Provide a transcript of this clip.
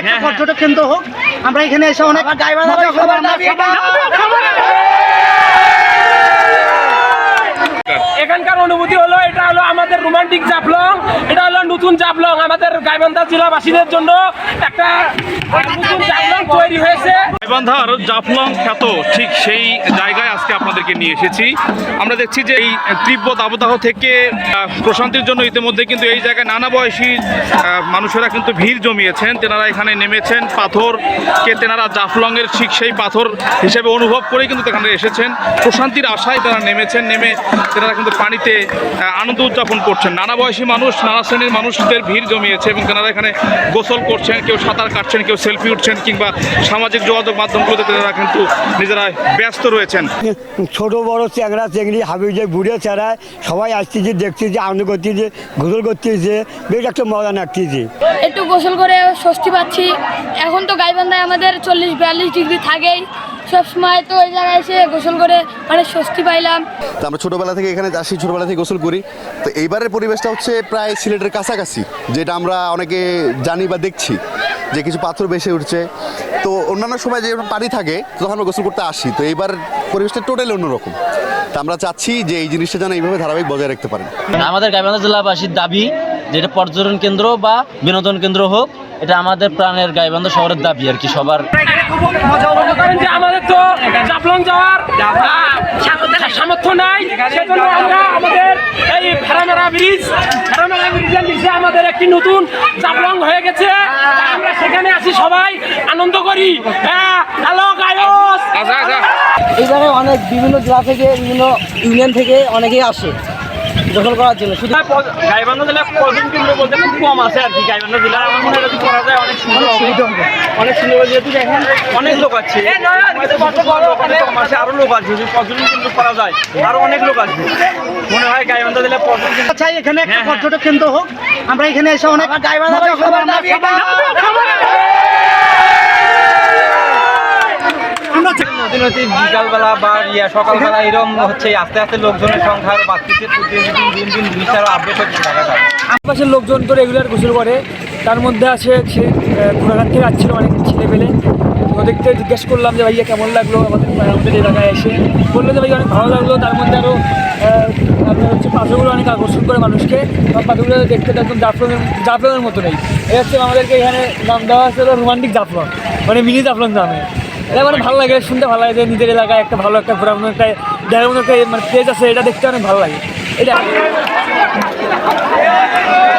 একটা পর্যটক কেন্দ্র হোক। আমরা এখানে এসে অনেক এখানকার অনুভূতি হলো এটা হলো আমাদের রোমান্টিক জাফলং এটা হলো নতুন জাফলং। আমাদের গাইবান্ধা জেলাবাসীদের জন্য একটা নতুন জাফলং তৈরি হয়েছে। গাইবান্ধার জাফলং খ্যাত, ঠিক সেই জায়গায় আজকে আপনাদেরকে নিয়ে এসেছি। আমরা দেখছি যে এই তীব্র দাবদাহ থেকে প্রশান্তির জন্য ইতিমধ্যে কিন্তু এই জায়গায় নানা বয়সী মানুষেরা কিন্তু ভিড় জমিয়েছেন। তেনারা এখানে নেমেছেন পাথরকে, তেনারা জাফলংয়ের ঠিক সেই পাথর হিসেবে অনুভব করে কিন্তু এখানে এসেছেন। প্রশান্তির আশায় তারা নেমেছেন, নেমে তেনারা কিন্তু পানিতে আনন্দ উদযাপন করছেন। নানা বয়সী মানুষ, নানা শ্রেণির মানুষদের ভিড় জমিয়েছে এবং তেনারা এখানে গোসল করছেন, কেউ সাঁতার কাটছেন, কেউ সেলফি উঠছেন কিংবা সামাজিক যোগাযোগ মাধ্যমগুলোতে তেনারা কিন্তু নিজেরা ব্যস্ত রয়েছেন। ছোট বড় চ্যাংরা চেংড়ি হাবিজে বুড়ে চেড়ায় সবাই আসতেছে দেখতেছে আনন্দ করতেছে গোসল করতেছে বেশ একটা মজা লাগতেছে একটু গোসল করে স্বস্তি পাচ্ছি। এখন তো গাইবান্ধায় আমাদের চল্লিশ বিয়াল্লিশ ডিগ্রি থাকেই। সব সময় তো ওই জায়গায় এসে গোসল করে অনেক স্বস্তি পাইলাম। তো আমরা ছোটোবেলা থেকে এখানে আসি ছোটোবেলা থেকে গোসল করি। তো এইবারের পরিবেশটা হচ্ছে প্রায় সিলেটের কাছাকাছি যেটা আমরা অনেকে জানি বা দেখছি। যে কিছু পাথর বেশি উঠছে। তো অন্যান্য সময় যে পানি থাকে তখন আমরা গোসল করতে আসি। তো এইবার পরিবেশটা টোটালি অন্যরকম। তা আমরা চাচ্ছি যে এই জিনিসটা যেন এইভাবে ধারাবাহিক বজায় রাখতে পারেন। আমাদের গাইবান্ধা জেলাবাসীর দাবি যেটা পর্যটন কেন্দ্র বা বিনোদন কেন্দ্র হোক এটা আমাদের প্রাণের গাইবান্ধা শহরের দাবি আর কি সবার। আমাদের তো জাফলং যাওয়ার সামর্থ্য নাই সেজন্য আমরা আমাদের এই ভেড়ামেরা ব্রিজ আমাদের একটি নতুন চাপরং হয়ে গেছে। আমরা সেখানে আছি সবাই আনন্দ করি। হ্যাঁ হ্যালো গায়স। আচ্ছা আচ্ছা। অনেক বিভিন্ন জেলা থেকে বিভিন্ন ইউনিয়ন থেকে অনেকেই আসে। দখল করার জন্য। শুধু গাইবান্ধা জেলা পর্যটন কেন্দ্র বলতে খুব কম আছে আর কি। গাইবান্ধা জেলা আমার মনে হয় যদি করা যায় অনেক সুন্দর হবে। অনেক সুন্দর যেহেতু দেখেন অনেক লোক আছে আছে আরও লোক আছে যদি পর্যটন কেন্দ্র করা যায় আরও অনেক লোক আসবে মনে হয় গাইবান্ধা জেলা পর্যটন চাই এখানে একটা হ্যাঁ, হ্যাঁ। পর্যটক কেন্দ্র হোক আমরা এখানে এসে অনেক আমরা বিকালবেলা বা ইয়া সকালবেলা এরকম হচ্ছে আস্তে আস্তে লোকজনের সংখ্যা আরও বাড়তেছে প্রতিদিন দিন দিন জিনিসটা আপডেট হচ্ছে জায়গাটা আশেপাশের লোকজন তো রেগুলার গোসল করে। তার মধ্যে আছে সে ঘোরাঘাট থেকে আসছিল অনেক ছেলে পেলে ওদেরকে জিজ্ঞেস করলাম যে, ভাইয়া, কেমন লাগল আমাদের আমাদের এলাকায় এসে? বলল যে ভাই অনেক ভালো লাগল। তার মধ্যে আরও আপনার হচ্ছে পাথরগুলো অনেক আকর্ষণ করে মানুষকে। এবং পাথরগুলো দেখতে একদম জাফলংয়ের জাফলংয়ের মতো নেই। এটা হচ্ছে আমাদেরকে এখানে নাম দেওয়া হচ্ছে রোমান্টিক জাফলং মানে মিনি জাফলং নামে। এটা মানে ভালো লাগে, শুনতে ভালো লাগে যে নিজের এলাকায় একটা ভালো একটা ঘোরানো একটা দেখার মতো একটা মানে আছে, এটা দেখতে অনেক ভালো লাগে। এটা Yeah.